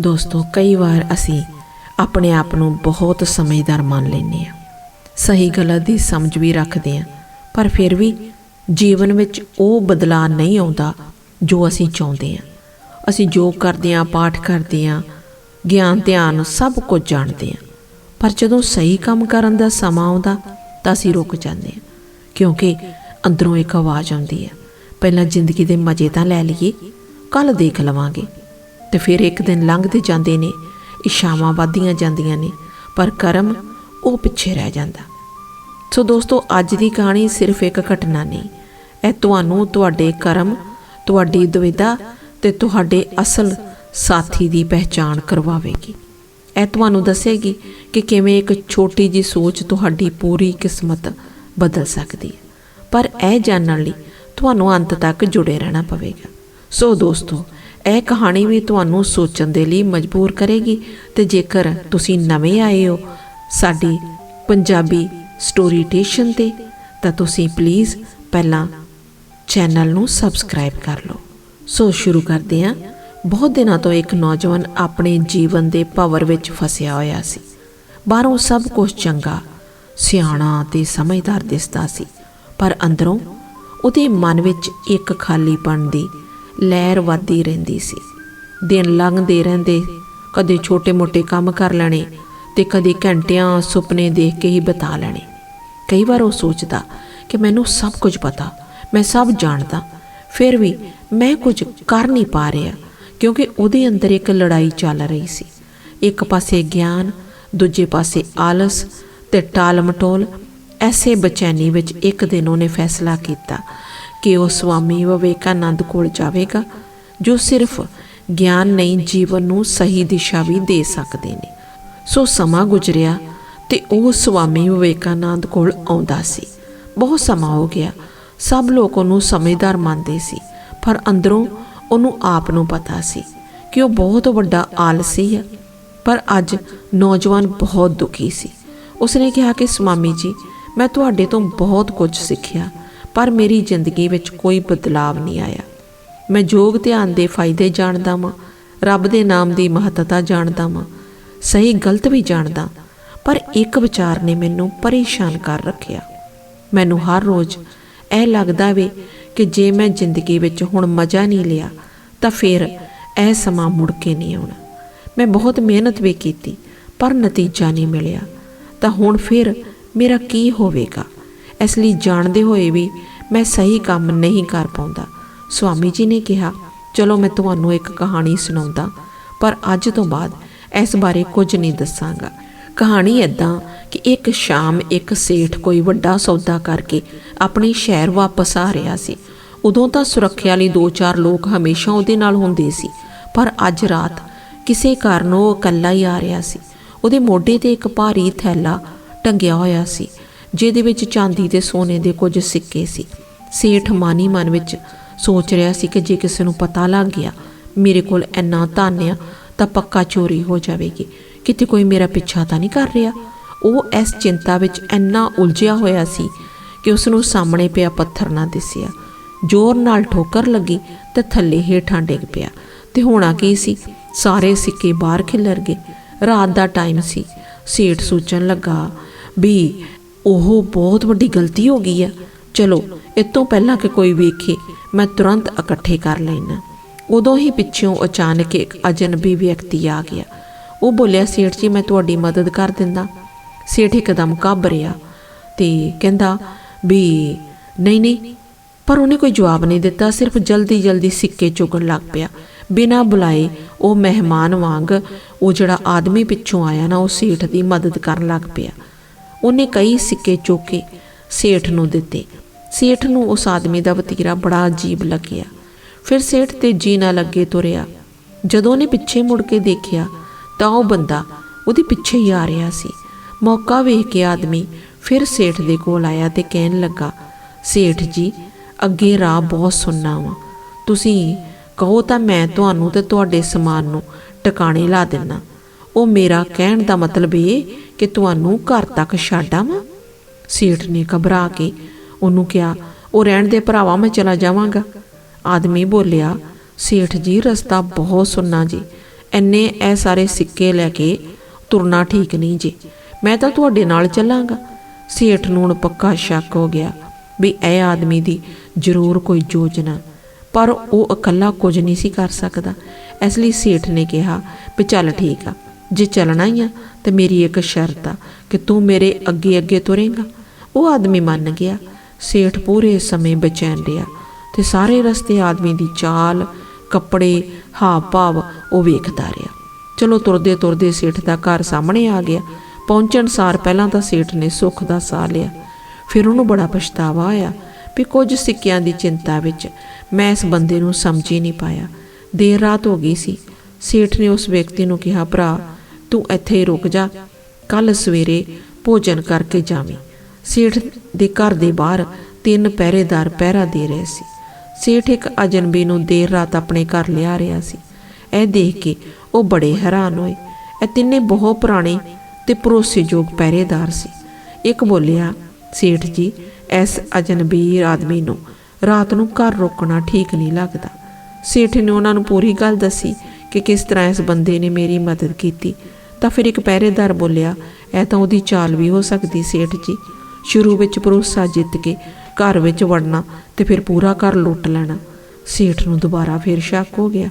ਦੋਸਤੋ, ਕਈ ਵਾਰ ਅਸੀਂ ਆਪਣੇ ਆਪ ਨੂੰ ਬਹੁਤ ਸਮਝਦਾਰ ਮੰਨ ਲੈਂਦੇ ਹਾਂ। ਸਹੀ ਗਲਤ ਦੀ ਸਮਝ ਵੀ ਰੱਖਦੇ ਹਾਂ, ਪਰ ਫਿਰ ਵੀ ਜੀਵਨ ਵਿੱਚ ਉਹ ਬਦਲਾਅ ਨਹੀਂ ਆਉਂਦਾ ਜੋ ਅਸੀਂ ਚਾਹੁੰਦੇ ਹਾਂ। ਅਸੀਂ ਜੋ ਕਰਦੇ ਹਾਂ, ਪਾਠ ਕਰਦੇ ਹਾਂ, ਗਿਆਨ, ਧਿਆਨ ਸਭ ਕੁਝ ਜਾਣਦੇ ਹਾਂ। ਪਰ ਜਦੋਂ ਸਹੀ ਕੰਮ ਕਰਨ ਦਾ ਸਮਾਂ ਆਉਂਦਾ ਤਾਂ ਅਸੀਂ ਰੁਕ ਜਾਂਦੇ ਹਾਂ, ਕਿਉਂਕਿ ਅੰਦਰੋਂ ਇੱਕ ਆਵਾਜ਼ ਆਉਂਦੀ ਹੈ, ਪਹਿਲਾਂ ਜ਼ਿੰਦਗੀ ਦੇ ਮਜ਼ੇ ਤਾਂ ਲੈ ਲਈਏ ਕੱਲ ਦੇਖ ਲਵਾਂਗੇ। ਤੇ ਫਿਰ ਇੱਕ ਦਿਨ ਲੰਘਦੇ ਜਾਂਦੇ ਨੇ ਇਸ਼ਾਵਾਂ ਵੱਧਦੀਆਂ ਜਾਂਦੀਆਂ ਨੇ, ਪਰ ਕਰਮ ਉਹ ਪਿੱਛੇ ਰਹਿ ਜਾਂਦਾ। ਸੋ ਦੋਸਤੋ, ਅੱਜ ਦੀ ਕਹਾਣੀ ਸਿਰਫ ਇੱਕ ਘਟਨਾ ਨਹੀਂ। ਇਹ ਤੁਹਾਨੂੰ, ਤੁਹਾਡੇ ਕਰਮ, ਤੁਹਾਡੀ ਦੁਵਿਧਾ ਤੇ ਤੁਹਾਡੇ ਅਸਲ ਸਾਥੀ ਦੀ ਪਹਿਚਾਣ ਕਰਵਾਵੇਗੀ। ਇਹ ਤੁਹਾਨੂੰ ਦੱਸੇਗੀ ਕਿ ਕਿਵੇਂ ਇੱਕ ਛੋਟੀ ਜੀ ਸੋਚ ਤੁਹਾਡੀ ਪੂਰੀ ਕਿਸਮਤ ਬਦਲ ਸਕਦੀ ਹੈ। ਪਰ ਇਹ ਜਾਣਨ ਲਈ ਤੁਹਾਨੂੰ ਅੰਤ ਤੱਕ ਜੁੜੇ ਰਹਿਣਾ ਪਵੇਗਾ। ਸੋ ਦੋਸਤੋ ਇਹ ਕਹਾਣੀ ਵੀ ਤੁਹਾਨੂੰ ਸੋਚਣ ਦੇ ਲਈ ਮਜਬੂਰ ਕਰੇਗੀ ਤੇ ਜੇਕਰ ਤੁਸੀਂ ਨਵੇਂ ਆਏ ਹੋ ਸਾਡੀ ਪੰਜਾਬੀ ਸਟੋਰੀ ਟੇਸ਼ਨ ਤੇ, ਤਾਂ ਤੁਸੀਂ ਪਲੀਜ਼ ਪਹਿਲਾਂ ਚੈਨਲ ਨੂੰ ਸਬਸਕ੍ਰਾਈਬ ਕਰ ਲਓ। ਸੋ ਸ਼ੁਰੂ ਕਰਦੇ ਹਾਂ। ਬਹੁਤ ਦਿਨਾਂ ਤੋਂ ਇੱਕ ਨੌਜਵਾਨ ਆਪਣੇ ਜੀਵਨ ਦੇ ਭਵਰ ਵਿੱਚ ਫਸਿਆ ਹੋਇਆ ਸੀ। ਬਾਹਰੋਂ ਸਭ ਕੁਝ ਚੰਗਾ, ਸਿਆਣਾ ਤੇ ਸਮਝਦਾਰ ਦਿਸਦਾ ਸੀ, ਪਰ ਅੰਦਰੋਂ ਉਹਦੇ ਮਨ ਵਿੱਚ ਇੱਕ ਖਾਲੀਪਣ ਦੀ ਲਹਿਰ ਵੱਧਦੀ ਰਹਿੰਦੀ ਸੀ। ਦਿਨ ਲੰਘਦੇ ਰਹਿੰਦੇ ਕਦੇ ਛੋਟੇ-ਮੋਟੇ ਕੰਮ ਕਰ ਲੈਣੇ ਤੇ ਕਦੇ ਘੰਟਿਆਂ ਸੁਪਨੇ ਦੇਖ ਕੇ ਹੀ ਬਿਤਾ ਲੈਣੇ। ਕਈ ਵਾਰ ਉਹ ਸੋਚਦਾ ਕਿ ਮੈਨੂੰ ਸਭ ਕੁਝ ਪਤਾ, ਮੈਂ ਸਭ ਜਾਣਦਾ, ਫਿਰ ਵੀ ਮੈਂ ਕੁਝ ਕਰ ਨਹੀਂ ਪਾ ਰਿਹਾ ਕਿਉਂਕਿ ਉਹਦੇ ਅੰਦਰ ਇੱਕ ਲੜਾਈ ਚੱਲ ਰਹੀ ਸੀ। ਇੱਕ ਪਾਸੇ ਗਿਆਨ, ਦੂਜੇ ਪਾਸੇ ਆਲਸ ਤੇ ਟਾਲਮਟੋਲ, ਐਸੇ ਬਚੈਨੀ ਵਿੱਚ ਇੱਕ ਦਿਨ ਉਹਨੇ ਫੈਸਲਾ ਕੀਤਾ ਕਿ ਉਹ ਸਵਾਮੀ ਵਿਵੇਕਾਨੰਦ ਕੋਲ ਜਾਵੇਗਾ, ਜੋ ਸਿਰਫ ਗਿਆਨ ਨਹੀਂ, ਜੀਵਨ ਨੂੰ ਸਹੀ ਦਿਸ਼ਾ ਵੀ ਦੇ ਸਕਦੇ ਨੇ। ਸੋ ਸਮਾਂ ਗੁਜ਼ਰਿਆ ਤੇ ਉਹ ਸਵਾਮੀ ਵਿਵੇਕਾਨੰਦ ਕੋਲ ਆਉਂਦਾ ਸੀ। ਬਹੁਤ ਸਮਾਂ ਹੋ ਗਿਆ। ਸਭ ਲੋਕ ਉਹਨੂੰ ਸਮਝਦਾਰ ਮੰਨਦੇ ਸੀ, ਪਰ ਅੰਦਰੋਂ ਉਹਨੂੰ ਆਪ ਨੂੰ ਪਤਾ ਸੀ ਕਿ ਉਹ ਬਹੁਤ ਵੱਡਾ ਆਲਸੀ ਹੈ। ਪਰ ਅੱਜ ਨੌਜਵਾਨ ਬਹੁਤ ਦੁਖੀ ਸੀ। ਉਸਨੇ ਕਿਹਾ ਕਿ, ਸਵਾਮੀ ਜੀ, ਮੈਂ ਤੁਹਾਡੇ ਤੋਂ ਬਹੁਤ ਕੁਝ ਸਿੱਖਿਆ। ਪਰ ਮੇਰੀ ਜ਼ਿੰਦਗੀ ਵਿੱਚ ਕੋਈ ਬਦਲਾਵ ਨਹੀਂ ਆਇਆ। ਮੈਂ ਯੋਗ ਧਿਆਨ ਦੇ ਫਾਇਦੇ ਜਾਣਦਾ ਵਾਂ, ਰੱਬ ਦੇ ਨਾਮ ਦੀ ਮਹੱਤਤਾ ਜਾਣਦਾ ਵਾਂ, ਸਹੀ ਗਲਤ ਵੀ ਜਾਣਦਾ, ਪਰ ਇੱਕ ਵਿਚਾਰ ਨੇ ਮੈਨੂੰ ਪਰੇਸ਼ਾਨ ਕਰ ਰੱਖਿਆ। ਮੈਨੂੰ ਹਰ ਰੋਜ਼ ਇਹ ਲੱਗਦਾ ਵੇ ਕਿ ਜੇ ਮੈਂ ਜ਼ਿੰਦਗੀ ਵਿੱਚ ਹੁਣ ਮਜ਼ਾ ਨਹੀਂ ਲਿਆ, ਤਾਂ ਫਿਰ ਇਹ ਸਮਾਂ ਮੁੜ ਕੇ ਨਹੀਂ ਆਉਣਾ। ਮੈਂ ਬਹੁਤ ਮਿਹਨਤ ਵੀ ਕੀਤੀ, ਪਰ ਨਤੀਜਾ ਨਹੀਂ ਮਿਲਿਆ, ਤਾਂ ਹੁਣ ਫਿਰ ਮੇਰਾ ਕੀ ਹੋਵੇਗਾ? ਇਸ ਲਈ ਜਾਣਦੇ ਹੋਏ ਵੀ ਮੈਂ ਸਹੀ ਕੰਮ ਨਹੀਂ ਕਰ ਪਾਉਂਦਾ। ਸਵਾਮੀ ਜੀ ਨੇ ਕਿਹਾ, ਚਲੋ ਮੈਂ ਤੁਹਾਨੂੰ ਇੱਕ ਕਹਾਣੀ ਸੁਣਾਉਂਦਾ, ਪਰ ਅੱਜ ਤੋਂ ਬਾਅਦ ਇਸ ਬਾਰੇ ਕੁਝ ਨਹੀਂ ਦੱਸਾਂਗਾ। ਕਹਾਣੀ ਇਦਾਂ ਕਿ ਇੱਕ ਸ਼ਾਮ ਇੱਕ ਸੇਠ ਕੋਈ ਵੱਡਾ ਸੌਦਾ ਕਰਕੇ ਆਪਣੇ ਸ਼ਹਿਰ ਵਾਪਸ ਆ ਰਿਹਾ ਸੀ। ਉਦੋਂ ਤਾਂ ਸੁਰੱਖਿਆ ਲਈ ਦੋ ਚਾਰ ਲੋਕ ਹਮੇਸ਼ਾ ਉਹਦੇ ਨਾਲ ਹੁੰਦੇ ਸੀ, ਪਰ ਅੱਜ ਰਾਤ ਕਿਸੇ ਕਾਰਨ ਉਹ ਇਕੱਲਾ ਹੀ ਆ ਰਿਹਾ ਸੀ। ਉਹਦੇ ਮੋਢੇ ਤੇ ਇੱਕ ਭਾਰੀ ਥੈਲਾ ਟੰਗਿਆ ਹੋਇਆ ਸੀ। ਜਿਹਦੇ ਵਿੱਚ ਚਾਂਦੀ ਤੇ ਸੋਨੇ ਦੇ ਕੁਝ ਸਿੱਕੇ ਸੀ। ਸੇਠ ਮਾਨੀ ਮਨ ਵਿੱਚ ਸੋਚ ਰਿਹਾ ਸੀ ਕਿ ਜੇ ਕਿਸੇ ਨੂੰ ਪਤਾ ਲੱਗ ਗਿਆ, ਮੇਰੇ ਕੋਲ ਇੰਨਾ ਧਨ ਆ, ਤਾਂ ਪੱਕਾ ਚੋਰੀ ਹੋ ਜਾਵੇਗੀ। ਕਿਤੇ ਕੋਈ ਮੇਰਾ ਪਿੱਛਾ ਤਾਂ ਨਹੀਂ ਕਰ ਰਿਹਾ? ਉਹ ਇਸ ਚਿੰਤਾ ਵਿੱਚ ਇੰਨਾ ਉਲਝਿਆ ਹੋਇਆ ਸੀ ਕਿ ਉਸ ਨੂੰ ਸਾਹਮਣੇ ਪਿਆ ਪੱਥਰ ਨਾ ਦਿਸਿਆ। ਜ਼ੋਰ ਨਾਲ ਠੋਕਰ ਲੱਗੀ ਤੇ ਥੱਲੇ ਹੇਠਾਂ ਡਿੱਗ ਪਿਆ। ਤੇ ਹੋਣਾ ਕੀ ਸੀ? ਸਾਰੇ ਸਿੱਕੇ ਬਾਹਰ ਖਿਲਰ ਗਏ। ਰਾਤ ਦਾ ਟਾਈਮ ਸੀ। ਸੇਠ ਸੋਚਣ ਲੱਗਾ, ਵੀ ਉਹ ਬਹੁਤ ਵੱਡੀ ਗਲਤੀ ਹੋ ਗਈ ਆ। ਚਲੋ ਇਹ ਤੋਂ ਪਹਿਲਾਂ ਕਿ ਕੋਈ ਵੇਖੇ, ਮੈਂ ਤੁਰੰਤ ਇਕੱਠੇ ਕਰ ਲੈਣਾ ਉਦੋਂ ਹੀ ਪਿੱਛੋਂ ਅਚਾਨਕ ਇੱਕ ਅਜਨਬੀ ਵਿਅਕਤੀ ਆ ਗਿਆ। ਉਹ ਬੋਲਿਆ, ਸੇਠ ਜੀ, ਮੈਂ ਤੁਹਾਡੀ ਮਦਦ ਕਰ ਦਿੰਦਾ। ਸੇਠ ਇੱਕਦਮ ਘਾਬਰਿਆ ਤੇ ਕਹਿੰਦਾ, ਵੀ ਨਹੀਂ ਨਹੀਂ। ਪਰ ਉਹਨੇ ਕੋਈ ਜਵਾਬ ਨਹੀਂ ਦਿੱਤਾ, ਸਿਰਫ ਜਲਦੀ ਜਲਦੀ ਸਿੱਕੇ ਚੁਗਣ ਲੱਗ ਪਿਆ। ਬਿਨਾਂ ਬੁਲਾਏ ਉਹ ਮਹਿਮਾਨ ਵਾਂਗ, ਉਹ ਜਿਹੜਾ ਆਦਮੀ ਪਿੱਛੋਂ ਆਇਆ ਨਾ, ਉਹ ਸੇਠ ਦੀ ਮਦਦ ਕਰਨ ਲੱਗ ਪਿਆ। ਉਹਨੇ ਕਈ ਸਿੱਕੇ ਚੁੱਕੇ, ਸੇਠ ਨੂੰ ਦਿੱਤੇ। ਸੇਠ ਨੂੰ ਉਸ ਆਦਮੀ ਦਾ ਵਤੀਰਾ ਬੜਾ ਅਜੀਬ ਲੱਗਿਆ। ਫਿਰ ਸੇਠ ਤੇ ਜੀ ਨਾ ਲੱਗੇ ਤੁਰਿਆ। ਜਦੋਂ ਉਹਨੇ ਪਿੱਛੇ ਮੁੜ ਕੇ ਦੇਖਿਆ, ਤਾਂ ਉਹ ਬੰਦਾ ਉਹਦੇ ਪਿੱਛੇ ਹੀ ਆ ਰਿਹਾ ਸੀ। ਮੌਕਾ ਵੇਖ ਕੇ ਆਦਮੀ ਫਿਰ ਸੇਠ ਦੇ ਕੋਲ ਆਇਆ ਤੇ ਕਹਿਣ ਲੱਗਾ, ਸੇਠ ਜੀ, ਅੱਗੇ ਰਾਹ ਬਹੁਤ ਸੁੰਨਾ ਵਾ। ਤੁਸੀਂ ਕਹੋ ਤਾਂ ਮੈਂ ਤੁਹਾਨੂੰ ਤੇ ਤੁਹਾਡੇ ਸਮਾਨ ਨੂੰ ਟਿਕਾਣੇ ਲਾ ਦਿੰਨਾ। ਉਹ ਮੇਰਾ ਕਹਿਣ ਦਾ ਮਤਲਬ ਇਹ ਕਿ ਤੁਹਾਨੂੰ ਘਰ ਤੱਕ ਛੱਡ ਆਵਾਂ? ਸੇਠ ਨੇ ਘਬਰਾ ਕੇ ਉਹਨੂੰ ਕਿਹਾ, ਉਹ ਰਹਿਣ ਦੇ ਭਰਾਵਾ, ਮੈਂ ਚਲਾ ਜਾਵਾਂਗਾ। ਆਦਮੀ ਬੋਲਿਆ, ਸੇਠ ਜੀ, ਰਸਤਾ ਬਹੁਤ ਸੁੰਨਾ ਜੀ। ਐਨੇ ਇਹ ਸਾਰੇ ਸਿੱਕੇ ਲੈ ਕੇ ਤੁਰਨਾ ਠੀਕ ਨਹੀਂ ਜੇ। ਮੈਂ ਤਾਂ ਤੁਹਾਡੇ ਨਾਲ ਚੱਲਾਂਗਾ। ਸੇਠ ਨੂੰ ਹੁਣ ਪੱਕਾ ਸ਼ੱਕ ਹੋ ਗਿਆ ਵੀ ਇਹ ਆਦਮੀ ਦੀ ਜ਼ਰੂਰ ਕੋਈ ਯੋਜਨਾ ਪਰ ਉਹ ਇਕੱਲਾ ਕੁਝ ਨਹੀਂ ਸੀ ਕਰ ਸਕਦਾ। ਇਸ ਲਈ ਸੇਠ ਨੇ ਕਿਹਾ ਵੀ ਚੱਲ ਠੀਕ ਆ। ਜੇ ਚੱਲਣਾ ਹੀ ਆ, ਤੇ ਮੇਰੀ ਇੱਕ ਸ਼ਰਤ ਆ ਕਿ ਤੂੰ ਮੇਰੇ ਅੱਗੇ ਅੱਗੇ ਤੁਰੇਂਗਾ। ਉਹ ਆਦਮੀ ਮੰਨ ਗਿਆ, ਸੇਠ ਪੂਰੇ ਸਮੇਂ ਬਚੈਨ ਰਿਹਾ ਤੇ ਸਾਰੇ ਰਸਤੇ ਆਦਮੀ ਦੀ ਚਾਲ, ਕੱਪੜੇ ਹਾਵ ਭਾਵ ਉਹ ਵੇਖਦਾ ਰਿਹਾ। ਚਲੋ ਤੁਰਦੇ ਤੁਰਦੇ ਸੇਠ ਦਾ ਘਰ ਸਾਹਮਣੇ ਆ ਗਿਆ। ਪਹੁੰਚਣ ਸਾਰ ਪਹਿਲਾਂ ਤਾਂ ਸੇਠ ਨੇ ਸੁੱਖ ਦਾ ਸਾਹ ਲਿਆ। ਫਿਰ ਉਹਨੂੰ ਬੜਾ ਪਛਤਾਵਾ ਆਇਆ ਵੀ ਕੁਝ ਸਿੱਕਿਆਂ ਦੀ ਚਿੰਤਾ ਵਿੱਚ ਮੈਂ ਇਸ ਬੰਦੇ ਨੂੰ ਸਮਝ ਹੀ ਨਹੀਂ ਪਾਇਆ। ਦੇਰ ਰਾਤ ਹੋ ਗਈ ਸੀ। ਸੇਠ ਨੇ ਉਸ ਵਿਅਕਤੀ ਨੂੰ ਕਿਹਾ, ਭਰਾ ਤੂੰ ਇੱਥੇ ਹੀ ਰੁਕ ਜਾ। ਕੱਲ ਸਵੇਰੇ ਭੋਜਨ ਕਰਕੇ ਜਾਵੀਂ। ਸੇਠ ਦੇ ਘਰ ਦੇ ਬਾਹਰ ਤਿੰਨ ਪਹਿਰੇਦਾਰ ਪਹਿਰਾ ਦੇ ਰਹੇ ਸੀ। ਸੇਠ ਇੱਕ ਅਜਨਬੀ ਨੂੰ ਦੇਰ ਰਾਤ ਆਪਣੇ ਘਰ ਲਿਆ ਰਿਹਾ ਸੀ। ਇਹ ਦੇਖ ਕੇ ਉਹ ਬੜੇ ਹੈਰਾਨ ਹੋਏ। ਇਹ ਤਿੰਨੇ ਬਹੁਤ ਪੁਰਾਣੇ ਤੇ ਭਰੋਸੇਯੋਗ ਪਹਿਰੇਦਾਰ ਸੀ। ਇੱਕ ਬੋਲਿਆ, ਸੇਠ ਜੀ, ਇਸ ਅਜਨਬੀ ਆਦਮੀ ਨੂੰ ਰਾਤ ਨੂੰ ਘਰ ਰੋਕਣਾ ਠੀਕ ਨਹੀਂ ਲੱਗਦਾ। ਸੇਠ ਨੇ ਉਹਨਾਂ ਨੂੰ ਪੂਰੀ ਗੱਲ ਦੱਸੀ ਕਿ ਕਿਸ ਤਰ੍ਹਾਂ ਇਸ ਬੰਦੇ ਨੇ ਮੇਰੀ ਮਦਦ ਕੀਤੀ। ਤਾਂ ਫਿਰ ਇੱਕ ਪਹਿਰੇਦਾਰ ਬੋਲਿਆ, ਇਹ ਤਾਂ ਉਹਦੀ ਚਾਲ ਵੀ ਹੋ ਸਕਦੀ, ਸੇਠ ਜੀ। ਸ਼ੁਰੂ ਵਿੱਚ ਭਰੋਸਾ ਜਿੱਤ ਕੇ ਘਰ ਵਿੱਚ ਵੜਨਾ ਤੇ ਫਿਰ ਪੂਰਾ ਘਰ ਲੁੱਟ ਲੈਣਾ। ਸੇਠ ਨੂੰ ਦੁਬਾਰਾ ਫਿਰ ਸ਼ੱਕ ਹੋ ਗਿਆ।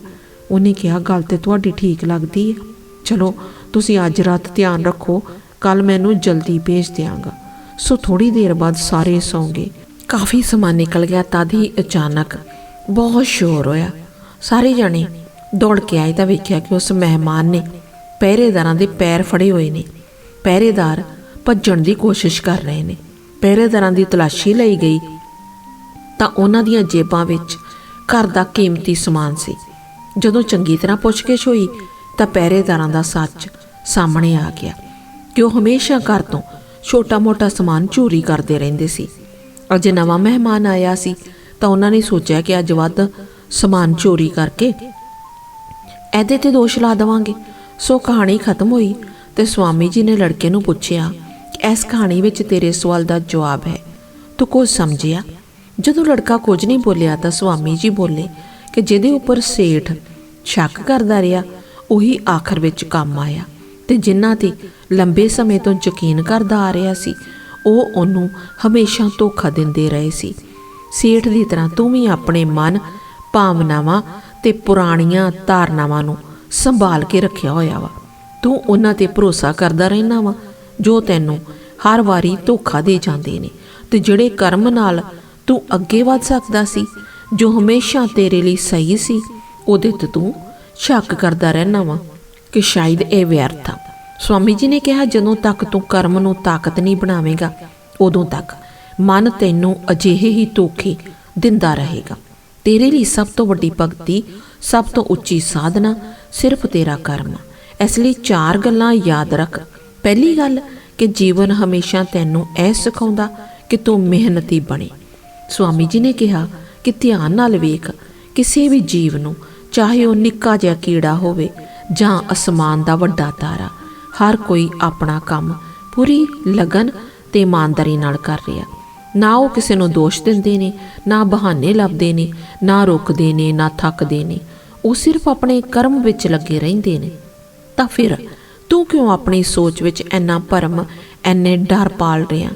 ਉਹਨੇ ਕਿਹਾ, ਗੱਲ ਤੇ ਤੁਹਾਡੀ ਠੀਕ ਲੱਗਦੀ ਹੈ। ਚਲੋ, ਤੁਸੀਂ ਅੱਜ ਰਾਤ ਧਿਆਨ ਰੱਖੋ ਕੱਲ ਮੈਨੂੰ ਜਲਦੀ ਭੇਜ ਦਿਆਂਗਾ। ਸੋ ਥੋੜੀ ਦੇਰ ਬਾਅਦ ਸਾਰੇ ਸੌਂ ਗਏ। ਕਾਫੀ ਸਮਾਂ ਨਿਕਲ ਗਿਆ ਤਦ ਹੀ ਅਚਾਨਕ ਬਹੁਤ ਸ਼ੋਰ ਹੋਇਆ। ਸਾਰੇ ਜਾਣੇ ਦੌੜ ਕੇ ਆਏ ਤਾਂ ਵੇਖਿਆ ਕਿ ਉਸ ਮਹਿਮਾਨ ਨੇ ਪਹਿਰੇਦਾਰਾਂ ਦੇ ਪੈਰ ਫੜੇ ਹੋਏ ਨੇ। ਪਹਿਰੇਦਾਰ ਭੱਜਣ ਦੀ ਕੋਸ਼ਿਸ਼ ਕਰ ਰਹੇ ਨੇ। ਪਹਿਰੇਦਾਰਾਂ ਦੀ ਤਲਾਸ਼ੀ ਲਈ ਗਈ ਤਾਂ ਉਹਨਾਂ ਦੀਆਂ ਜੇਬਾਂ ਵਿੱਚ ਘਰ ਦਾ ਕੀਮਤੀ ਸਮਾਨ ਸੀ। ਜਦੋਂ ਚੰਗੀ ਤਰ੍ਹਾਂ ਪੁੱਛਗਿੱਛ ਹੋਈ ਤਾਂ ਪਹਿਰੇਦਾਰਾਂ ਦਾ ਸੱਚ ਸਾਹਮਣੇ ਆ ਗਿਆ ਕਿ ਉਹ ਹਮੇਸ਼ਾ ਘਰ ਤੋਂ ਛੋਟਾ-ਮੋਟਾ ਸਮਾਨ ਚੋਰੀ ਕਰਦੇ ਰਹਿੰਦੇ ਸੀ। ਅਜੇ ਨਵਾਂ ਮਹਿਮਾਨ ਆਇਆ ਸੀ ਤਾਂ ਉਹਨਾਂ ਨੇ ਸੋਚਿਆ ਕਿ ਅੱਜ ਵੱਧ ਸਮਾਨ ਚੋਰੀ ਕਰਕੇ ਇਹਦੇ ਤੇ ਦੋਸ਼ ਲਾ ਦੇਵਾਂਗੇ। ਸੋ ਕਹਾਣੀ ਖਤਮ ਹੋਈ ਤੇ ਸਵਾਮੀ ਜੀ ਨੇ ਲੜਕੇ ਨੂੰ ਪੁੱਛਿਆ ਕਿ ਇਸ ਕਹਾਣੀ ਵਿੱਚ ਤੇਰੇ ਸਵਾਲ ਦਾ ਜਵਾਬ ਹੈ। ਤੂੰ ਕੁਝ ਸਮਝਿਆ? ਜਦੋਂ ਲੜਕਾ ਕੁਝ ਨਹੀਂ ਬੋਲਿਆ ਤਾਂ ਸਵਾਮੀ ਜੀ ਬੋਲੇ ਕਿ ਜਿਹਦੇ ਉੱਪਰ ਸੇਠ ਸ਼ੱਕ ਕਰਦਾ ਰਿਹਾ, ਉਹੀ ਆਖਰ ਵਿੱਚ ਕੰਮ ਆਇਆ ਤੇ ਜਿਨ੍ਹਾਂ ਤੇ ਲੰਬੇ ਸਮੇਂ ਤੋਂ ਯਕੀਨ ਕਰਦਾ ਆ ਰਿਹਾ ਸੀ, ਉਹ ਉਹਨੂੰ ਹਮੇਸ਼ਾ ਧੋਖਾ ਦਿੰਦੇ ਰਹੇ ਸੀ। ਸੇਠ ਦੀ ਤਰ੍ਹਾਂ ਤੂੰ ਵੀ ਆਪਣੇ ਮਨ, ਭਾਵਨਾਵਾਂ ਤੇ ਪੁਰਾਣੀਆਂ ਧਾਰਨਾਵਾਂ ਨੂੰ ਸੰਭਾਲ ਕੇ ਰੱਖਿਆ ਹੋਇਆ ਵਾ। ਤੂੰ ਉਹਨਾਂ ਤੇ ਭਰੋਸਾ ਕਰਦਾ ਰਹਿਣਾ ਵਾ, ਜੋ ਤੈਨੂੰ ਹਰ ਵਾਰੀ ਧੋਖਾ ਦੇ ਜਾਂਦੇ ਨੇ। ਤੇ ਜਿਹੜੇ ਕਰਮ ਨਾਲ ਤੂੰ ਅੱਗੇ ਵੱਧ ਸਕਦਾ ਸੀ, ਜੋ ਹਮੇਸ਼ਾ ਤੇਰੇ ਲਈ ਸਹੀ ਸੀ, ਉਹਦੇ ਤੇ ਤੂੰ ਸ਼ੱਕ ਕਰਦਾ ਰਹਿਣਾ ਵਾ ਕਿ ਸ਼ਾਇਦ ਇਹ ਵਿਅਰਥ ਆ। ਸਵਾਮੀ ਜੀ ਨੇ ਕਿਹਾ, ਜਦੋਂ ਤੱਕ ਤੂੰ ਕਰਮ ਨੂੰ ਤਾਕਤ ਨਹੀਂ ਬਣਾਵੇਂਗਾ, ਉਦੋਂ ਤੱਕ ਮਨ ਤੈਨੂੰ ਅਜਿਹੇ ਹੀ ਧੋਖੇ ਦਿੰਦਾ ਰਹੇਗਾ। ਤੇਰੇ ਲਈ ਸਭ ਤੋਂ ਵੱਡੀ ਭਗਤੀ, ਸਭ ਤੋਂ ਉੱਚੀ ਸਾਧਨਾ ਸਿਰਫ ਤੇਰਾ ਕਰਮ। ਆ। ਇਸ ਲਈ ਚਾਰ ਗੱਲਾਂ ਯਾਦ ਰੱਖ। ਪਹਿਲੀ ਗੱਲ, ਕਿ ਜੀਵਨ ਹਮੇਸ਼ਾ ਤੈਨੂੰ ਇਹ ਸਿਖਾਉਂਦਾ ਕਿ ਤੂੰ ਮਿਹਨਤੀ ਬਣੇ। ਸਵਾਮੀ ਜੀ ਨੇ ਕਿਹਾ ਕਿ ਧਿਆਨ ਨਾਲ ਵੇਖ, ਕਿਸੇ ਵੀ ਜੀਵ ਨੂੰ, ਚਾਹੇ ਉਹ ਨਿੱਕਾ ਜਿਹਾ ਕੀੜਾ ਹੋਵੇ ਜਾਂ ਅਸਮਾਨ ਦਾ ਵੱਡਾ ਤਾਰਾ, ਹਰ ਕੋਈ ਆਪਣਾ ਕੰਮ ਪੂਰੀ ਲਗਨ ਤੇ ਇਮਾਨਦਾਰੀ ਨਾਲ ਕਰ ਰਿਹਾ। ਨਾ ਉਹ ਕਿਸੇ ਨੂੰ ਦੋਸ਼ ਦਿੰਦੇ ਨੇ, ਨਾ ਬਹਾਨੇ ਲੱਭਦੇ ਨੇ, ਨਾ ਰੁਕਦੇ ਨੇ, ਨਾ ਥੱਕਦੇ ਨੇ। ਉਹ ਸਿਰਫ ਆਪਣੇ ਕਰਮ ਵਿੱਚ ਲੱਗੇ ਰਹਿੰਦੇ ਨੇ। ਤਾਂ ਫਿਰ ਤੂੰ ਕਿਉਂ ਆਪਣੀ ਸੋਚ ਵਿੱਚ ਐਨਾ ਭਰਮ ਐਨੇ ਡਰ ਪਾਲ ਰਿਹਾ?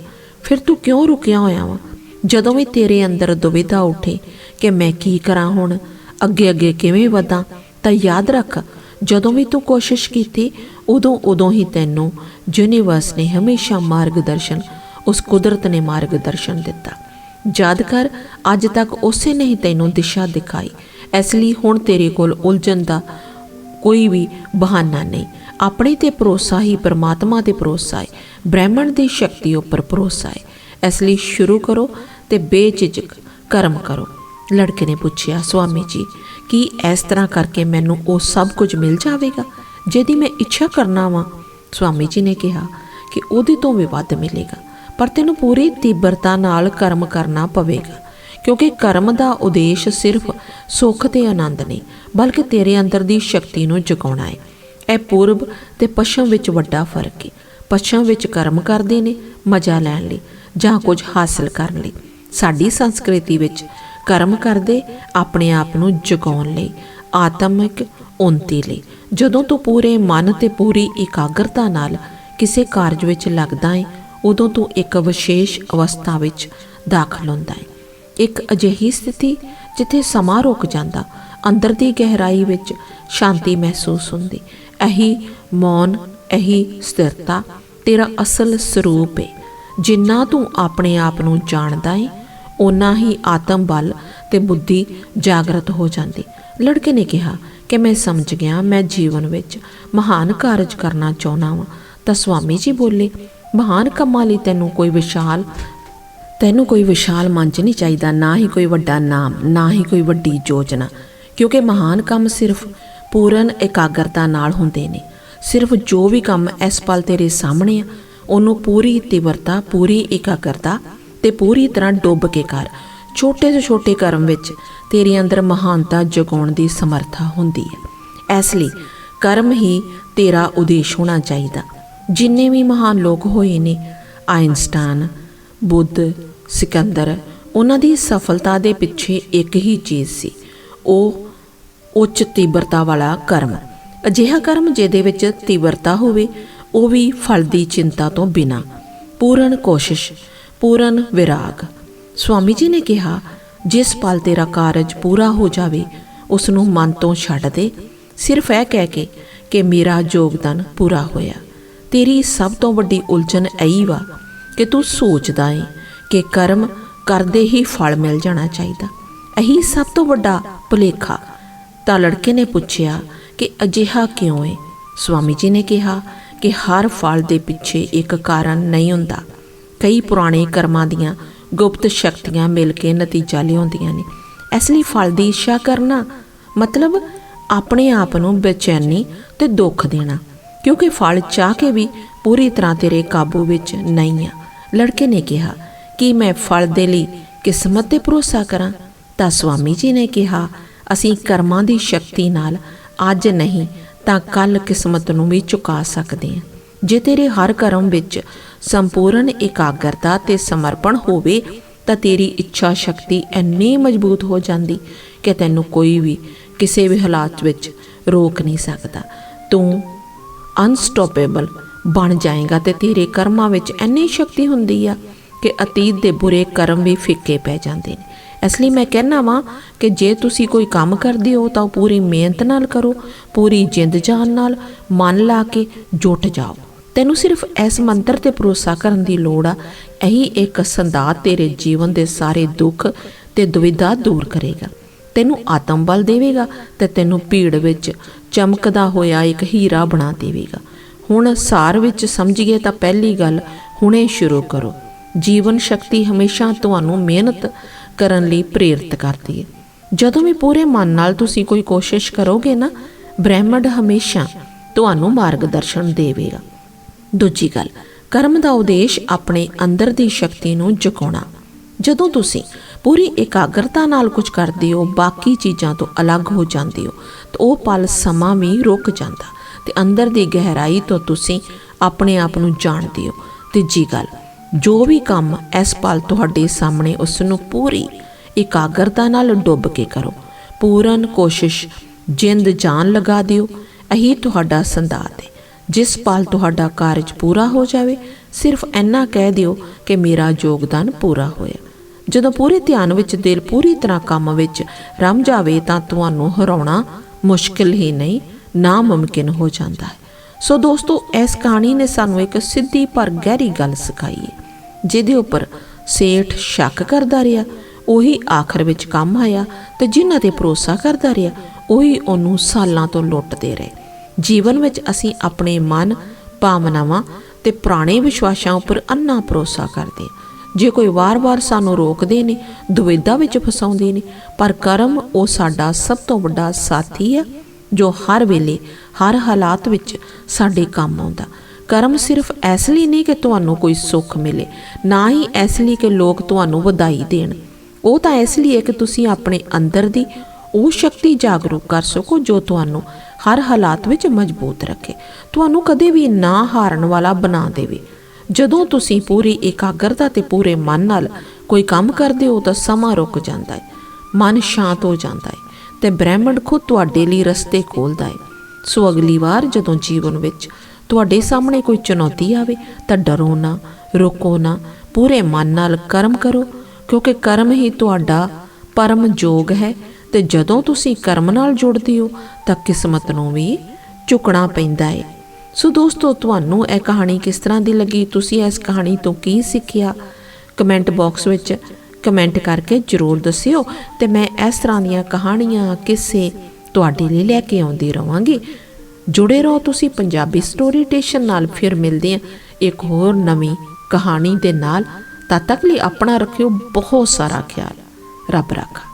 ਫਿਰ ਤੂੰ ਕਿਉਂ ਰੁਕਿਆ ਹੋਇਆ ਵਾ? ਜਦੋਂ ਵੀ ਤੇਰੇ ਅੰਦਰ ਦੁਵਿਧਾ ਉੱਠੇ ਕਿ ਮੈਂ ਕੀ ਕਰਾਂ ਹੁਣ? ਅੱਗੇ ਅੱਗੇ ਕਿਵੇਂ ਵਧਾਂ? ਤਾਂ ਯਾਦ ਰੱਖ, ਜਦੋਂ ਵੀ ਤੂੰ ਕੋਸ਼ਿਸ਼ ਕੀਤੀ, ਉਦੋਂ ਉਦੋਂ ਹੀ ਤੈਨੂੰ ਯੂਨੀਵਰਸ ਨੇ ਹਮੇਸ਼ਾ ਮਾਰਗਦਰਸ਼ਨ, ਉਸ ਕੁਦਰਤ ਨੇ ਮਾਰਗਦਰਸ਼ਨ ਦਿੱਤਾ। ਯਾਦ ਕਰ, ਅੱਜ ਤੱਕ ਉਸੇ ਨੇ ਹੀ ਤੈਨੂੰ ਦਿਸ਼ਾ ਦਿਖਾਈ। ਇਸ ਲਈ ਹੁਣ ਤੇਰੇ ਕੋਲ ਉਲਝਣ ਦਾ ਕੋਈ ਵੀ ਬਹਾਨਾ ਨਹੀਂ। ਆਪਣੇ ਤੇ ਭਰੋਸਾ ਹੀ ਪਰਮਾਤਮਾ ਤੇ ਭਰੋਸਾ ਹੈ ਬ੍ਰਹਿਮਣ ਦੀ ਸ਼ਕਤੀ ਉੱਪਰ ਭਰੋਸਾ ਹੈ ਇਸ ਲਈ ਸ਼ੁਰੂ ਕਰੋ ਤੇ ਬੇਝਿਜਕ ਕਰਮ ਕਰੋ। ਲੜਕੇ ਨੇ ਪੁੱਛਿਆ, ਸੁਆਮੀ ਜੀ, ਕੀ ਇਸ ਤਰ੍ਹਾਂ ਕਰਕੇ ਮੈਨੂੰ ਉਹ ਸਭ ਕੁਝ ਮਿਲ ਜਾਵੇਗਾ ਜਿਹਦੀ ਮੈਂ ਇੱਛਾ ਕਰਨਾ ਵਾਂ? ਸੁਆਮੀ ਜੀ ਨੇ ਕਿਹਾ ਕਿ ਉਹਦੇ ਤੋਂ ਵੀ ਵੱਧ ਮਿਲੇਗਾ, ਪਰ ਤੈਨੂੰ ਪੂਰੀ ਤੀਬਰਤਾ ਨਾਲ ਕਰਮ ਕਰਨਾ ਪਵੇਗਾ। ਕਿਉਂਕਿ ਕਰਮ ਦਾ ਉਦੇਸ਼ ਸਿਰਫ ਸੁੱਖ ਤੇ ਆਨੰਦ ਨਹੀਂ, ਬਲਕਿ ਤੇਰੇ ਅੰਦਰ ਦੀ ਸ਼ਕਤੀ ਨੂੰ ਜਗਾਉਣਾ ਹੈ ਇਹ ਪੂਰਬ ਤੇ ਪੱਛਮ ਵਿੱਚ ਵੱਡਾ ਫ਼ਰਕ ਹੈ ਪੱਛਮ ਵਿੱਚ ਕਰਮ ਕਰਦੇ ਨੇ, ਮਜ਼ਾ ਲੈਣ ਲਈ, ਜਾਂ ਕੁਝ ਹਾਸਲ ਕਰਨ ਲਈ। ਸਾਡੀ ਸੰਸਕ੍ਰਿਤੀ ਵਿੱਚ ਕਰਮ ਕਰਦੇ ਆਪਣੇ ਆਪ ਨੂੰ ਜਗਾਉਣ ਲਈ, ਆਤਮਿਕ ਉਨਤੀ ਲਈ। ਜਦੋਂ ਤੂੰ ਪੂਰੇ ਮਨ ਤੇ ਪੂਰੀ ਇਕਾਗਰਤਾ ਨਾਲ ਕਿਸੇ ਕਾਰਜ ਵਿੱਚ ਲੱਗਦਾ ਹੈ ਉਦੋਂ ਤੂੰ ਇੱਕ ਵਿਸ਼ੇਸ਼ ਅਵਸਥਾ ਵਿੱਚ ਦਾਖਲ ਹੁੰਦਾ ਹੈ ਇੱਕ ਅਜਿਹੀ ਸਥਿਤੀ ਜਿੱਥੇ ਸਮਾਂ ਰੁਕ ਜਾਂਦਾ, ਅੰਦਰ ਦੀ ਗਹਿਰਾਈ ਵਿੱਚ ਸ਼ਾਂਤੀ ਮਹਿਸੂਸ ਹੁੰਦੀ। ਇਹੀ ਮੌਨ, ਇਹੀ ਸਥਿਰਤਾ ਤੇਰਾ ਅਸਲ ਸਰੂਪ ਹੈ ਜਿੰਨਾ ਤੂੰ ਆਪਣੇ ਆਪ ਨੂੰ ਜਾਣਦਾ ਹੈ ਓਨਾ ਹੀ ਆਤਮ ਬਲ ਤੇ ਬੁੱਧੀ ਜਾਗਰਤ ਹੋ ਜਾਂਦੀ। ਲੜਕੇ ਨੇ ਕਿਹਾ ਕਿ ਮੈਂ ਸਮਝ ਗਿਆ ਮੈਂ ਜੀਵਨ ਵਿੱਚ ਮਹਾਨ ਕਾਰਜ ਕਰਨਾ ਚਾਹੁੰਦਾ ਹਾਂ ਤਾਂ ਸਵਾਮੀ ਜੀ ਬੋਲੇ, ਮਹਾਨ ਕੰਮਾਂ ਲਈ ਤੈਨੂੰ ਕੋਈ ਵਿਸ਼ਾਲ ਤੈਨੂੰ ਕੋਈ ਵਿਸ਼ਾਲ ਮੰਚ ਨਹੀਂ ਚਾਹੀਦਾ, ਨਾ ਹੀ ਕੋਈ ਵੱਡਾ ਨਾਮ, ਨਾ ਹੀ ਕੋਈ ਵੱਡੀ ਯੋਜਨਾ। ਕਿਉਂਕਿ ਮਹਾਨ ਕੰਮ ਸਿਰਫ ਪੂਰਨ ਇਕਾਗਰਤਾ ਨਾਲ ਹੁੰਦੇ ਨੇ। ਸਿਰਫ ਜੋ ਵੀ ਕੰਮ ਇਸ ਪਲ ਤੇਰੇ ਸਾਹਮਣੇ ਆ, ਉਹਨੂੰ ਪੂਰੀ ਤੀਬਰਤਾ ਪੂਰੀ ਇਕਾਗਰਤਾ ਤੇ ਪੂਰੀ ਤਰ੍ਹਾਂ ਡੁੱਬ ਕੇ ਕਰ। ਛੋਟੇ ਤੋਂ ਛੋਟੇ ਕਰਮ ਵਿੱਚ ਤੇਰੇ ਅੰਦਰ ਮਹਾਨਤਾ ਜਗਾਉਣ ਦੀ ਸਮਰੱਥਾ ਹੁੰਦੀ ਹੈ। ਇਸ ਲਈ ਕਰਮ ਹੀ ਤੇਰਾ ਉਦੇਸ਼ ਹੋਣਾ ਚਾਹੀਦਾ। ਜਿੰਨੇ ਵੀ ਮਹਾਨ ਲੋਕ ਹੋਏ ਨੇ ਆਇਨਸਟਾਈਨ ਬੁੱਧ ਸਿਕੰਦਰ, ਉਹਨਾਂ ਦੀ ਸਫਲਤਾ ਦੇ ਪਿੱਛੇ ਇੱਕ ਹੀ ਚੀਜ਼ ਸੀ, ਉਹ ਉੱਚ ਤੀਬਰਤਾ ਵਾਲਾ ਕਰਮ। ਅਜਿਹਾ ਕਰਮ ਜਿਹਦੇ ਵਿੱਚ ਤੀਬਰਤਾ ਹੋਵੇ, ਉਹ ਵੀ ਫਲ ਦੀ ਚਿੰਤਾ ਤੋਂ ਬਿਨਾ। ਪੂਰਨ ਕੋਸ਼ਿਸ਼, ਪੂਰਨ ਵਿਰਾਗ। ਸਵਾਮੀ ਜੀ ਨੇ ਕਿਹਾ, ਜਿਸ ਪਲ ਤੇਰਾ ਕਾਰਜ ਪੂਰਾ ਹੋ ਜਾਵੇ ਉਸ ਨੂੰ ਮਨ ਤੋਂ ਛੱਡ ਦੇ। ਸਿਰਫ ਇਹ ਕਹਿ ਕੇ ਕਿ ਮੇਰਾ ਯੋਗਦਾਨ ਪੂਰਾ ਹੋਇਆ। ਤੇਰੀ ਸਭ ਤੋਂ ਵੱਡੀ ਉਲਝਣ ਇਹੀ ਵਾ ਕਿ ਤੂੰ ਸੋਚਦਾ ਏ ਕਿ ਕਰਮ ਕਰਦੇ ਹੀ ਫਲ ਮਿਲ ਜਾਣਾ ਚਾਹੀਦਾ। ਇਹੀ ਸਭ ਤੋਂ ਵੱਡਾ ਭੁਲੇਖਾ ਤਾਂ ਲੜਕੇ ਨੇ ਪੁੱਛਿਆ ਕਿ ਅਜਿਹਾ ਕਿਉਂ ਏ? ਸਵਾਮੀ ਜੀ ਨੇ ਕਿਹਾ ਕਿ ਹਰ ਫਲ ਦੇ ਪਿੱਛੇ ਇੱਕ ਕਾਰਨ ਨਹੀਂ ਹੁੰਦਾ। ਕਈ ਪੁਰਾਣੇ ਕਰਮਾਂ ਦੀਆਂ ਗੁਪਤ ਸ਼ਕਤੀਆਂ ਮਿਲ ਕੇ ਨਤੀਜਾ ਲਿਆਉਂਦੀਆਂ ਨੇ। ਇਸ ਲਈ ਫਲ ਦੀ ਇੱਛਾ ਕਰਨਾ ਮਤਲਬ ਆਪਣੇ ਆਪ ਨੂੰ ਬੇਚੈਨੀ ਤੇ ਦੁੱਖ ਦੇਣਾ, ਕਿਉਂਕਿ ਫਲ ਚਾਹ ਕੇ ਵੀ ਪੂਰੀ ਤਰ੍ਹਾਂ ਤੇਰੇ ਕਾਬੂ ਵਿੱਚ ਨਹੀਂ ਆ। ਲੜਕੇ ਨੇ ਕਿਹਾ ਕਿ ਮੈਂ ਫਲ ਦੇ ਲਈ ਕਿਸਮਤ ਤੇ ਭਰੋਸਾ ਕਰਾਂ? ਤਾਂ ਸਵਾਮੀ ਜੀ ਨੇ ਕਿਹਾ, ਅਸੀਂ ਕਰਮਾਂ ਦੀ ਸ਼ਕਤੀ ਨਾਲ ਅੱਜ ਨਹੀਂ, ਤਾਂ ਕੱਲ ਕਿਸਮਤ ਨੂੰ ਵੀ ਚੁਕਾ ਸਕਦੇ ਹਾਂ। ਜੇ ਤੇਰੇ ਹਰ ਕਰਮ ਵਿੱਚ ਸੰਪੂਰਨ ਇਕਾਗਰਤਾ ਤੇ ਸਮਰਪਣ ਹੋਵੇ, ਤਾਂ ਤੇਰੀ ਇੱਛਾ ਸ਼ਕਤੀ ਇੰਨੀ ਮਜ਼ਬੂਤ ਹੋ ਜਾਂਦੀ ਕਿ ਤੈਨੂੰ ਕੋਈ ਵੀ ਕਿਸੇ ਵੀ ਹਾਲਾਤ ਵਿੱਚ ਰੋਕ ਨਹੀਂ ਸਕਦਾ। ਤੂੰ ਅਨਸਟਾਪੇਬਲ ਬਣ ਜਾਏਗਾ ਤੇ ਤੇਰੇ ਕਰਮਾਂ ਵਿੱਚ ਇੰਨੀ ਸ਼ਕਤੀ ਹੁੰਦੀ ਆ ਕਿ ਅਤੀਤ ਦੇ ਬੁਰੇ ਕਰਮ ਵੀ ਫਿੱਕੇ ਪੈ ਜਾਂਦੇ ਨੇ। ਇਸ ਲਈ ਮੈਂ ਕਹਿਣਾ ਵਾਂ ਕਿ ਜੇ ਤੁਸੀਂ ਕੋਈ ਕੰਮ ਕਰਦੇ ਹੋ ਤਾਂ ਪੂਰੀ ਮਿਹਨਤ ਨਾਲ ਕਰੋ, ਪੂਰੀ ਜਿੰਦ ਜਾਨ ਨਾਲ, ਮਨ ਲਾ ਕੇ ਜੁਟ ਜਾਓ। ਤੈਨੂੰ ਸਿਰਫ ਇਸ ਮੰਤਰ ਤੇ ਭਰੋਸਾ ਕਰਨ ਦੀ ਲੋੜ ਆ, ਇਹੀ ਇੱਕ ਸੰਦਾਤ ਤੇਰੇ ਜੀਵਨ ਦੇ ਸਾਰੇ ਦੁੱਖ ਤੇ ਦੁਵਿਧਾ ਦੂਰ ਕਰੇਗਾ। ਤੈਨੂੰ ਆਤਮ ਬਲ ਦੇਵੇਗਾ ਤੇ ਤੈਨੂੰ ਭੀੜ ਵਿੱਚ ਚਮਕਦਾ ਹੋਇਆ ਇੱਕ ਹੀਰਾ ਬਣਾ ਦੇਵੇਗਾ। ਹੁਣ ਸਾਰ ਵਿੱਚ ਸਮਝੀਏ ਤਾਂ ਪਹਿਲੀ ਗੱਲ ਹੁਣੇ ਸ਼ੁਰੂ ਕਰੋ। ਜੀਵਨ ਸ਼ਕਤੀ ਹਮੇਸ਼ਾ ਤੁਹਾਨੂੰ ਮਿਹਨਤ ਕਰਨ ਲਈ ਪ੍ਰੇਰਿਤ ਕਰਦੀ ਹੈ। ਜਦੋਂ ਵੀ ਪੂਰੇ ਮਨ ਨਾਲ ਤੁਸੀਂ ਕੋਈ ਕੋਸ਼ਿਸ਼ ਕਰੋਗੇ ਨਾ, ਬ੍ਰਹਿਮੰਡ ਹਮੇਸ਼ਾ ਤੁਹਾਨੂੰ ਮਾਰਗਦਰਸ਼ਨ ਦੇਵੇਗਾ। ਦੂਜੀ ਗੱਲ, ਕਰਮ ਦਾ ਉਦੇਸ਼ ਆਪਣੇ ਅੰਦਰ ਦੀ ਸ਼ਕਤੀ ਨੂੰ ਜਗਾਉਣਾ। ਜਦੋਂ ਤੁਸੀਂ ਪੂਰੀ ਇਕਾਗਰਤਾ ਨਾਲ ਕੁਝ ਕਰਦੇ ਹੋ, ਬਾਕੀ ਚੀਜ਼ਾਂ ਤੋਂ ਅਲੱਗ ਹੋ ਜਾਂਦੇ ਹੋ, ਤਾਂ ਉਹ ਪਲ ਸਮਾਂ ਵੀ ਰੁਕ ਜਾਂਦਾ ਤੇ ਅੰਦਰ ਦੀ ਗਹਿਰਾਈ ਤੋਂ ਤੁਸੀਂ ਆਪਣੇ ਆਪ ਨੂੰ ਜਾਣਦੇ ਹੋ। ਤੀਜੀ ਗੱਲ ਜੋ ਵੀ ਕੰਮ ਇਸ ਪਲ ਤੁਹਾਡੇ ਸਾਹਮਣੇ ਉਸ ਨੂੰ ਪੂਰੀ ਇਕਾਗਰਤਾ ਨਾਲ ਡੁੱਬ ਕੇ ਕਰੋ। ਪੂਰਨ ਕੋਸ਼ਿਸ਼ ਜਿੰਦ ਜਾਨ ਲਗਾ ਦਿਓ। ਇਹੀ ਤੁਹਾਡਾ ਸੰਦਾਤ ਹੈ। ਜਿਸ ਪਲ ਤੁਹਾਡਾ ਕਾਰਜ ਪੂਰਾ ਹੋ ਜਾਵੇ, ਸਿਰਫ ਇੰਨਾ ਕਹਿ ਦਿਓ ਕਿ ਮੇਰਾ ਯੋਗਦਾਨ ਪੂਰਾ ਹੋਇਆ। ਜਦੋਂ ਪੂਰੇ ਧਿਆਨ ਵਿੱਚ ਦਿਲ ਪੂਰੀ ਤਰ੍ਹਾਂ ਕੰਮ ਵਿੱਚ ਰਮ ਜਾਵੇ ਤਾਂ ਤੁਹਾਨੂੰ ਹਰਾਉਣਾ ਮੁਸ਼ਕਿਲ ਹੀ ਨਹੀਂ ਨਾ ਮੁਮਕਿਨ ਹੋ ਜਾਂਦਾ ਹੈ। ਸੋ ਦੋਸਤੋ, ਇਸ ਕਹਾਣੀ ਨੇ ਸਾਨੂੰ ਇੱਕ ਸਿੱਧੀ ਪਰ ਗਹਿਰੀ ਗੱਲ ਸਿਖਾਈ ਹੈ। ਜਿਹਦੇ ਉੱਪਰ ਸੇਠ ਸ਼ੱਕ ਕਰਦਾ ਰਿਹਾ, ਉਹੀ ਆਖਰ ਵਿੱਚ ਕੰਮ ਆਇਆ ਤੇ ਜਿਨ੍ਹਾਂ ਤੇ ਭਰੋਸਾ ਕਰਦਾ ਰਿਹਾ, ਉਹੀ ਉਹਨੂੰ ਸਾਲਾਂ ਤੋਂ ਲੁੱਟਦੇ ਰਹੇ। ਜੀਵਨ ਵਿੱਚ ਅਸੀਂ ਆਪਣੇ ਮਨ, ਭਾਵਨਾਵਾਂ ਤੇ ਪੁਰਾਣੇ ਵਿਸ਼ਵਾਸਾਂ ਉੱਪਰ ਅੰਨਾ ਭਰੋਸਾ ਕਰਦੇ ਹਾਂ। ਜੇ ਕੋਈ ਵਾਰ-ਵਾਰ ਸਾਨੂੰ ਰੋਕਦੇ ਨੇ, ਦੁਵਿਧਾ ਵਿੱਚ ਫਸਾਉਂਦੇ ਨੇ, ਪਰ ਕਰਮ ਉਹ ਸਾਡਾ ਸਭ ਤੋਂ ਵੱਡਾ ਸਾਥੀ ਹੈ, ਜੋ ਹਰ ਵੇਲੇ, ਹਰ ਹਾਲਾਤ ਵਿੱਚ ਸਾਡੇ ਕੰਮ ਆਉਂਦਾ। ਕਰਮ ਸਿਰਫ ਇਸ ਲਈ ਨਹੀਂ ਕਿ ਤੁਹਾਨੂੰ ਕੋਈ ਸੁੱਖ ਮਿਲੇ, ਨਾ ਹੀ ਇਸ ਲਈ ਕਿ ਲੋਕ ਤੁਹਾਨੂੰ ਵਧਾਈ ਦੇਣ। ਉਹ ਤਾਂ ਇਸ ਲਈ ਹੈ ਕਿ ਤੁਸੀਂ ਆਪਣੇ ਅੰਦਰ ਦੀ ਉਹ ਸ਼ਕਤੀ ਜਾਗਰੂਕ ਕਰ ਸਕੋ ਜੋ ਤੁਹਾਨੂੰ ਹਰ ਹਾਲਾਤ ਵਿੱਚ ਮਜ਼ਬੂਤ ਰੱਖੇ। ਤੁਹਾਨੂੰ ਕਦੇ ਵੀ ਨਾ ਹਾਰਨ ਵਾਲਾ ਬਣਾ ਦੇਵੇ। ਜਦੋਂ ਤੁਸੀਂ ਪੂਰੀ ਇਕਾਗਰਤਾ ਤੇ ਪੂਰੇ ਮਨ ਨਾਲ ਕੋਈ ਕੰਮ ਕਰਦੇ ਹੋ ਤਾਂ ਸਮਾਂ ਰੁਕ ਜਾਂਦਾ ਹੈ, ਮਨ ਸ਼ਾਂਤ ਹੋ ਜਾਂਦਾ ਹੈ ਤੇ ਬ੍ਰਹਿਮੰਡ ਖੁਦ ਤੁਹਾਡੇ ਲਈ ਰਸਤੇ ਖੋਲਦਾ ਹੈ। ਸੋ ਅਗਲੀ ਵਾਰ ਜਦੋਂ ਜੀਵਨ ਵਿੱਚ ਤੁਹਾਡੇ ਸਾਹਮਣੇ ਕੋਈ ਚੁਣੌਤੀ ਆਵੇ ਤਾਂ ਡਰੋ ਨਾ, ਰੋਕੋ ਨਾ। ਪੂਰੇ ਮਨ ਨਾਲ ਕਰਮ ਕਰੋ, ਕਿਉਂਕਿ ਕਰਮ ਹੀ ਤੁਹਾਡਾ ਪਰਮ ਜੋਗ ਹੈ ਤੇ ਜਦੋਂ ਤੁਸੀਂ ਕਰਮ ਨਾਲ ਜੁੜਦੇ ਹੋ ਤਾਂ ਕਿਸਮਤ ਨੂੰ ਵੀ ਝੁਕਣਾ ਪੈਂਦਾ ਹੈ ਸੋ ਦੋਸਤੋ, ਤੁਹਾਨੂੰ ਇਹ ਕਹਾਣੀ ਕਿਸ ਤਰ੍ਹਾਂ ਦੀ ਲੱਗੀ? ਤੁਸੀਂ ਇਸ ਕਹਾਣੀ ਤੋਂ ਕੀ ਸਿੱਖਿਆ? ਕਮੈਂਟ ਬਾਕਸ ਵਿੱਚ ਕਮੈਂਟ ਕਰਕੇ ਜਰੂਰ ਦੱਸਿਓ ਤੇ ਮੈਂ ਇਸ ਤਰ੍ਹਾਂ ਦੀਆਂ ਕਹਾਣੀਆਂ ਕਿੱਸੇ ਤੁਹਾਡੇ ਲਈ ਲੈ ਕੇ ਆਉਂਦੀ ਰਵਾਂਗੀ। ਜੁੜੇ ਰਹੋ, ਤੁਸੀਂ ਪੰਜਾਬੀ ਸਟੋਰੀ ਟੇਸ਼ਨ ਨਾਲ ਫਿਰ ਮਿਲਦੇ ਹਾਂ। ਇੱਕ ਹੋਰ ਨਵੀਂ ਕਹਾਣੀ ਦੇ ਨਾਲ। ਤਦ ਤੱਕ ਲਈ ਆਪਣਾ ਰੱਖਿਓ ਬਹੁਤ ਸਾਰਾ ਖਿਆਲ। ਰੱਬ ਰਾਖਾ।